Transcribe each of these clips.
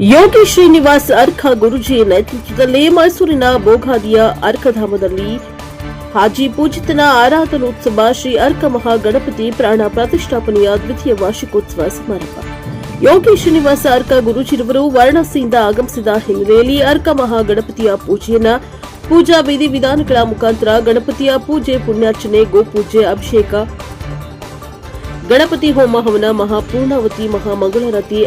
ಯೋಗಿ ಶ್ರೀನಿವಾಸ್ ಅರ್ಕ ಗುರುಜಿ ನೇತೃತ್ವದಲ್ಲಿ ಮೈಸೂರಿನ ಬೋಗಾದಿಯ ಅರ್ಕಧಾಮದಲ್ಲಿ ಹಾಜಿ ಪೂಜಿತನ ಆರಾಧನೋತ್ಸವ ಶ್ರೀ ಅರ್ಕ ಮಹಾಗಣಪತಿ ಪ್ರಾಣ ಪ್ರತಿಷ್ಠಾಪನೆಯ ದ್ವಿತೀಯ ವಾರ್ಷಿಕೋತ್ಸವ ಸಮಾರಂಭ. ಯೋಗಿ ಶ್ರೀನಿವಾಸ ಅರ್ಕ ಗುರುಜಿರವರು ವಾರಣಾಸಿಯಿಂದ ಆಗಮಿಸಿದ ಹಿನ್ನೆಲೆಯಲ್ಲಿ ಅರ್ಕ ಮಹಾಗಣಪತಿಯ ಪೂಜೆಯನ್ನ ಪೂಜಾ ವಿಧಿ ವಿಧಾನಗಳ ಮುಖಾಂತರ ಗಣಪತಿಯ ಪೂಜೆ ಪುಣ್ಯಾರ್ಚನೆ, ಗೋಪೂಜೆ, ಅಭಿಷೇಕ, ಗಣಪತಿ ಹೋಮ ಹವನ ಮಹಾಪೂರ್ಣಾವತಿ ಮಹಾಮಂಗಳಾರತಿ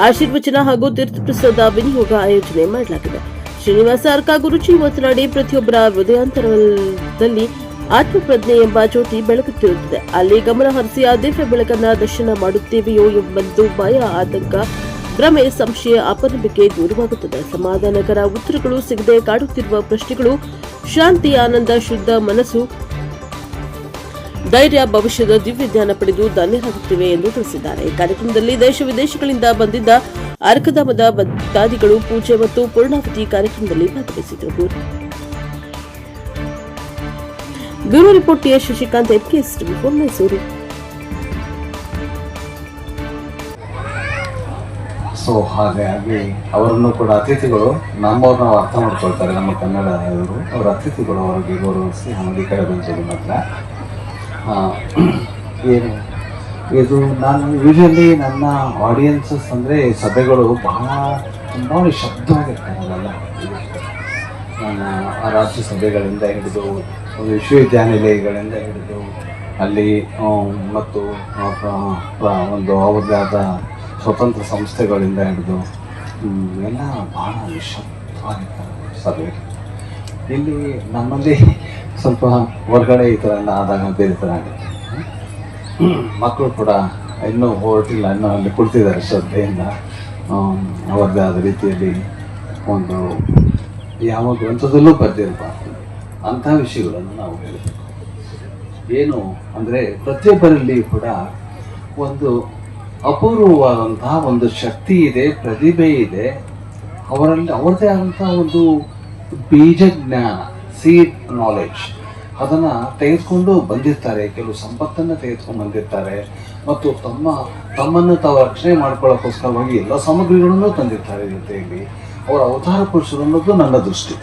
ಆಶೀರ್ವಚನ ಹಾಗೂ ತೀರ್ಥಪ್ರಸಾದ ವಿನಿಯೋಗ ಆಯೋಜನೆ ಮಾಡಲಾಗಿದೆ. ಶ್ರೀನಿವಾಸ ಅರ್ಕ ಗುರುಜಿ ಮಾತನಾಡಿ, ಪ್ರತಿಯೊಬ್ಬರ ಹೃದಯಾಂತರದಲ್ಲಿ ಆತ್ಮಪ್ರಜ್ಞೆ ಎಂಬ ಜ್ಯೋತಿ ಬೆಳಗುತ್ತಿರುತ್ತದೆ. ಅಲ್ಲಿ ಗಮನ ಹರಿಸಿ, ಆ ದಿವ್ಯ ಬೆಳಕನ್ನ ದರ್ಶನ ಮಾಡುತ್ತೇವೆಯೋ ಎಂಬಂದು ಭಯ, ಆತಂಕ, ಭ್ರಮೆ, ಸಂಶಯ, ಅಪನಂಬಿಕೆ ದೂರವಾಗುತ್ತದೆ. ಸಮಾಧಾನಕರ ಉತ್ತರಗಳು ಸಿಗದೆ ಕಾಡುತ್ತಿರುವ ಪ್ರಶ್ನೆಗಳು, ಶಾಂತಿ, ಆನಂದ, ಶುದ್ಧ ಮನಸ್ಸು ಧೈರ್ಯ ಭವಿಷ್ಯದ ದಿವ್ಯ ಜ್ಞಾನ ಪಡೆದು ಧನ್ಯರಾಗುತ್ತಿವೆ ಎಂದು ತಿಳಿಸಿದ್ದಾರೆ. ಈ ಕಾರ್ಯಕ್ರಮದಲ್ಲಿ ದೇಶ ವಿದೇಶಗಳಿಂದ ಬಂದಿದ್ದ ಅರ್ಕಧಾಮದ ಭಕ್ತಾದಿಗಳು ಪೂಜೆ ಮತ್ತು ಪೂರ್ಣಾವತಿ ಕಾರ್ಯಕ್ರಮದಲ್ಲಿ ಭಾಗವಹಿಸಿದರು. Bureau report TS Shashikanth TV Mysuru. So ಹಾಗಾಗಿ ಅವರನ್ನು ಕೂಡ ಅತಿಥಿಗಳು ನಮ್ಮವ್ರನ್ನ ಅರ್ಥ ಮಾಡ್ಕೊಳ್ತಾರೆ ನಮ್ಮ ಕನ್ನಡ ಇವರು ಅವರ ಅತಿಥಿಗಳು ಅವರಿಗೆ ಗೌರವಿಸಿ ಹಂಗೆ ಕಡೆ ಬಂದಿದ್ದು ಮಾತ್ರ. ಏನು? ಇದು ನಾನು ಯೂಶಲಿ ನನ್ನ ಆಡಿಯನ್ಸಸ್ ಅಂದರೆ ಸಭೆಗಳು ಬಹಳ ತುಂಬ ಶಬ್ದವಾಗಿರ್ತಾರಲ್ಲ ನನ್ನ ಆ ರಾಷ್ಟ್ರ ಸಭೆಗಳಿಂದ ಹಿಡಿದು ವಿಶ್ವವಿದ್ಯಾನಿಲಯಗಳಿಂದ ಹಿಡಿದು ಅಲ್ಲಿ ಮತ್ತು ಒಂದು ಅವರದಾದ ಸ್ವತಂತ್ರ ಸಂಸ್ಥೆಗಳಿಂದ ಹಿಡಿದು ಎಲ್ಲ ಭಾಳ ನಿಶಬ್ದವಾಗಿರ್ತಾರೆ ಸಭೆ ಇಲ್ಲಿ ನಮ್ಮಲ್ಲಿ ಸ್ವಲ್ಪ ಹೊರಗಡೆ ಈ ಥರ ಆದಾಗ ಬೇರೆ ಥರ ಮಕ್ಕಳು ಕೂಡ ಇನ್ನೂ ಹೊರಟಿಲ್ಲ, ಇನ್ನೂ ಅಲ್ಲಿ ಕುಳಿತಿದ್ದಾರೆ ಶ್ರದ್ಧೆಯಿಂದ. ಅವ್ರದ್ದೇ ಅವರದೇ ಆದ ರೀತಿಯಲ್ಲಿ ಒಂದು ಯಾವ ಗ್ರಂಥದಲ್ಲೂ ಬರೆದಿರಬಾರ್ದು. ಅಂಥ ವಿಷಯಗಳನ್ನು ನಾವು ಹೇಳಬೇಕು. ಏನು ಅಂದರೆ ಪ್ರತಿಯೊಬ್ಬರಲ್ಲಿ ಕೂಡ ಒಂದು ಅಪೂರ್ವವಾದಂತಹ ಒಂದು ಶಕ್ತಿ ಇದೆ, ಪ್ರತಿಭೆ ಇದೆ. ಅವರಲ್ಲಿ, ಅವರದೇ ಆದಂಥ ಒಂದು ಬೀಜ ಜ್ಞಾನ ಸೀಡ್ ನಾಲೆಡ್ಜ್ ಅದನ್ನು ತೆಗೆದುಕೊಂಡು ಬಂದಿರ್ತಾರೆ, ಕೆಲವು ಸಂಪತ್ತನ್ನು ತೆಗೆದುಕೊಂಡು ಬಂದಿರ್ತಾರೆ, ಮತ್ತು ತಮ್ಮ, ತಮ್ಮನ್ನು ತಾವು ರಕ್ಷಣೆ ಮಾಡ್ಕೊಳ್ಳೋಕ್ಕೋಸ್ಕರವಾಗಿ ಎಲ್ಲ ಸಾಮಗ್ರಿಗಳನ್ನು ತಂದಿರ್ತಾರೆ ಜೊತೆಯಲ್ಲಿ. ಅವರ ಅವತಾರ ಪುರುಷರು ಅನ್ನೋದು ನನ್ನ ದೃಷ್ಟಿ.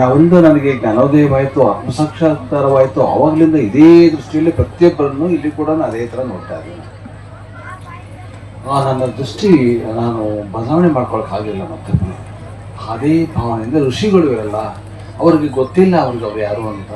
ಯಾವಿಂದ ನನಗೆ ಜ್ಞಾನೋದಯವಾಯಿತು, ಆತ್ಮಸಾಕ್ಷಾತ್ಕಾರವಾಯಿತು, ಆವಾಗಲಿಂದ ಇದೇ ದೃಷ್ಟಿಯಲ್ಲಿ ಪ್ರತಿಯೊಬ್ಬರನ್ನು ಇಲ್ಲಿ ಕೂಡ ನಾನು ಅದೇ ಥರ ನೋಡ್ತಾ ಇದ್ದೀನಿ. ಆ ನನ್ನ ದೃಷ್ಟಿ ನಾನು ಬದಲಾವಣೆ ಮಾಡ್ಕೊಳಕ್ಕಾಗಲಿಲ್ಲ ಮತ್ತೆ. ಅದೇ ಭಾವನೆಯಿಂದ ಋಷಿಗಳು ಇರಲ್ಲ. ಅವ್ರಿಗೆ ಗೊತ್ತಿಲ್ಲ ಅವ್ರಿಗೆ ಅವ್ರು ಯಾರು ಅಂತ.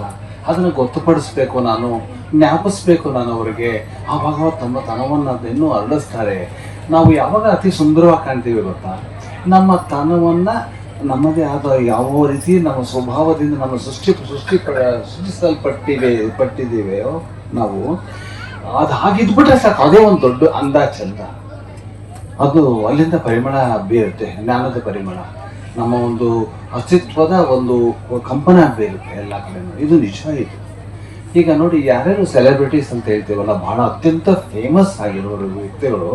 ಅದನ್ನು ಗೊತ್ತುಪಡಿಸ್ಬೇಕು ನಾನು, ಜ್ಞಾಪಿಸ್ಬೇಕು ನಾನು ಅವರಿಗೆ. ಆವಾಗ ತಮ್ಮ ತನವನ್ನು ಅದನ್ನು ಅರಳಿಸ್ತಾರೆ. ನಾವು ಯಾವಾಗ ಅತಿ ಸುಂದರವಾಗಿ ಕಾಣ್ತೀವಿ ಗೊತ್ತಾ? ನಮ್ಮ ತನವನ್ನು ನಮ್ಮದೇ ಆದ ಯಾವ ರೀತಿ ನಮ್ಮ ಸ್ವಭಾವದಿಂದ ನಮ್ಮ ಸೃಷ್ಟಿ ಸೃಷ್ಟಿ ಸೃಷ್ಟಿಸಲ್ಪಟ್ಟಿವೆ ಪಟ್ಟಿದ್ದೀವೆಯೋ ನಾವು, ಅದು ಹಾಗಿದ್ಬಿಟ್ರೆ ಸಾಕು. ಅದೇ ಒಂದು ದೊಡ್ಡ ಅಂದ ಚಂದ ಅದು ಅಲ್ಲಿಂದ ಪರಿಮಳ ಬೀರುತ್ತೆ, ಜ್ಞಾನದ ಪರಿಮಳ. ನಮ್ಮ ಒಂದು ಅಸ್ತಿತ್ವದ ಒಂದು ಕಂಪನ ಆಗಬೇಕು ಎಲ್ಲ ಕಡೆನೂ ಇದು ನಿಜ ಇದು. ಈಗ ನೋಡಿ, ಯಾರ್ಯಾರು ಸೆಲೆಬ್ರಿಟೀಸ್ ಅಂತ ಹೇಳ್ತೀವಲ್ಲ, ಬಹಳ ಅತ್ಯಂತ ಫೇಮಸ್ ಆಗಿರೋ ವ್ಯಕ್ತಿಗಳು,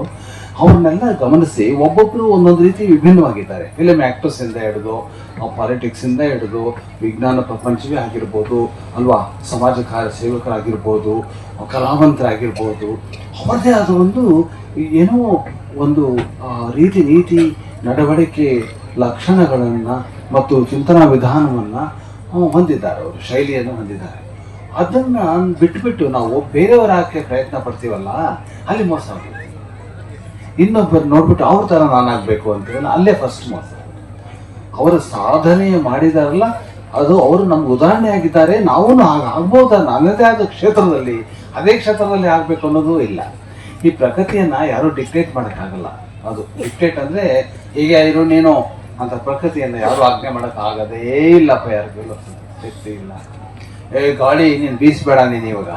ಅವ್ರನ್ನೆಲ್ಲ ಗಮನಿಸಿ ಒಬ್ಬೊಬ್ಬರು ಒಂದೊಂದು ರೀತಿ ವಿಭಿನ್ನವಾಗಿದ್ದಾರೆ. ಫಿಲಮ್ ಆ್ಯಕ್ಟರ್ಸ್ ಇಂದ ಹಿಡಿದು ಪಾಲಿಟಿಕ್ಸಿಂದ ಹಿಡಿದು, ವಿಜ್ಞಾನ ಪ್ರಪಂಚವೇ ಆಗಿರ್ಬೋದು, ಅಲ್ವಾ? ಸಮಾಜ ಕಾರ್ಯ ಸೇವಕರಾಗಿರ್ಬೋದು, ಕಲಾವಂತರಾಗಿರ್ಬೋದು ಅವರದೇ ಆದ ಒಂದು ಏನೋ ಒಂದು ರೀತಿ ನೀತಿ, ನಡವಳಿಕೆ ಲಕ್ಷಣಗಳನ್ನು ಮತ್ತು ಚಿಂತನಾ ವಿಧಾನವನ್ನು ಹೊಂದಿದ್ದಾರೆ, ಅವರು ಶೈಲಿಯನ್ನು ಹೊಂದಿದ್ದಾರೆ. ಅದನ್ನು ಬಿಟ್ಬಿಟ್ಟು ನಾವು ಬೇರೆಯವರ ಹಾಕಿ ಪ್ರಯತ್ನ ಪಡ್ತೀವಲ್ಲ, ಅಲ್ಲಿ ಮೋಸ ಇನ್ನೊಬ್ಬರು ನೋಡ್ಬಿಟ್ಟು ಅವ್ರ ಥರ ನಾನಾಗಬೇಕು ಅಂತೀವಲ್ಲ ಅಲ್ಲೇ ಫಸ್ಟ್ ಮೋಸ. ಅವರ ಸಾಧನೆ ಮಾಡಿದಾರಲ್ಲ, ಅದು ಅವರು ನಮ್ಗೆ ಉದಾಹರಣೆ ಆಗಿದ್ದಾರೆ ನಾವು ಹಾಗೆ ಆಗ್ಬೋದಾ? ನನ್ನದೇ ಆದ ಕ್ಷೇತ್ರದಲ್ಲಿ, ಅದೇ ಕ್ಷೇತ್ರದಲ್ಲಿ ಆಗಬೇಕು ಅನ್ನೋದು ಇಲ್ಲ. ಈ ಪ್ರಕೃತಿಯನ್ನು ಯಾರೂ ಡಿಕ್ಟೇಟ್ ಮಾಡೋಕ್ಕಾಗಲ್ಲ. ಅದು ಡಿಕ್ಟೇಟ್ ಅಂದರೆ, ಹೀಗೆ ಇರು ನೀನು. ಅಂತ ಪ್ರಕೃತಿಯನ್ನು ಯಾರು ಆಜ್ಞೆ ಮಾಡೋಕ್ಕಾಗದೇ ಇಲ್ಲಪ್ಪ ಯಾರಿಗೂ ಶಕ್ತಿ ಇಲ್ಲ. ಏ, ಗಾಳಿ ನೀನು ಬೀಸಬೇಡ ನೀನು ಇವಾಗ.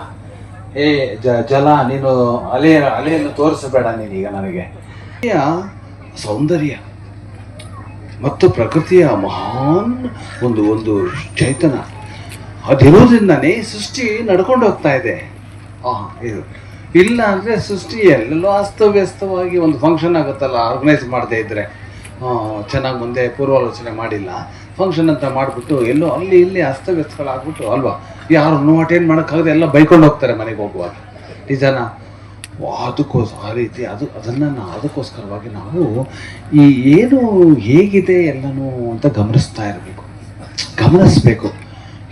ಏ, ಜ, ಜಲ, ನೀನು ಅಲೆ, ಅಲೆಯನ್ನು ತೋರಿಸಬೇಡ ನೀನೀಗ ನನಗೆ. ಪ್ರಕೃತಿಯ ಸೌಂದರ್ಯ ಮತ್ತು ಪ್ರಕೃತಿಯ ಮಹಾನ್ ಒಂದು ಒಂದು ಚೈತನ ಅದಿರೋದ್ರಿಂದನೇ ಸೃಷ್ಟಿ ನಡ್ಕೊಂಡು ಹೋಗ್ತಾ ಇದೆ. ಆ, ಇದು. ಇಲ್ಲ ಅಂದರೆ ಸೃಷ್ಟಿ ಎಲ್ಲೆಲ್ಲೋ ಅಸ್ತವ್ಯಸ್ತವಾಗಿ ಒಂದು ಫಂಕ್ಷನ್ ಆಗುತ್ತಲ್ಲ ಆರ್ಗನೈಸ್ ಮಾಡದೇ ಇದ್ದರೆ ಚೆನ್ನಾಗಿ ಮುಂದೆ ಪೂರ್ವಾಲೋಚನೆ ಮಾಡಿಲ್ಲ. ಫಂಕ್ಷನ್ ಅಂತ ಮಾಡಿಬಿಟ್ಟು ಎಲ್ಲೋ ಅಲ್ಲಿ ಇಲ್ಲಿ ಅಸ್ತವ್ಯಸ್ತಗಳಾಗ್ಬಿಟ್ಟು ಅಲ್ವಾ? ಯಾರು ಯಾರನ್ನೂ ಅಟೆಂಡ್ ಮಾಡೋಕ್ಕಾಗದೆ ಎಲ್ಲ ಬೈಕೊಂಡು ಹೋಗ್ತಾರೆ ಮನೆಗೆ ಹೋಗುವಾಗ. ನಿಜಾನ? ಅದಕ್ಕೋಸ್, ಆ ರೀತಿ ಅದು, ಅದನ್ನು ಅದಕ್ಕೋಸ್ಕರವಾಗಿ ನಾವು ಈ ಏನು ಹೇಗಿದೆ ಎಲ್ಲನೂ ಅಂತ ಗಮನಿಸ್ತಾ ಇರಬೇಕು. ಗಮನಿಸ್ಬೇಕು.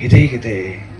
ಇದೇ, ಇದೆ.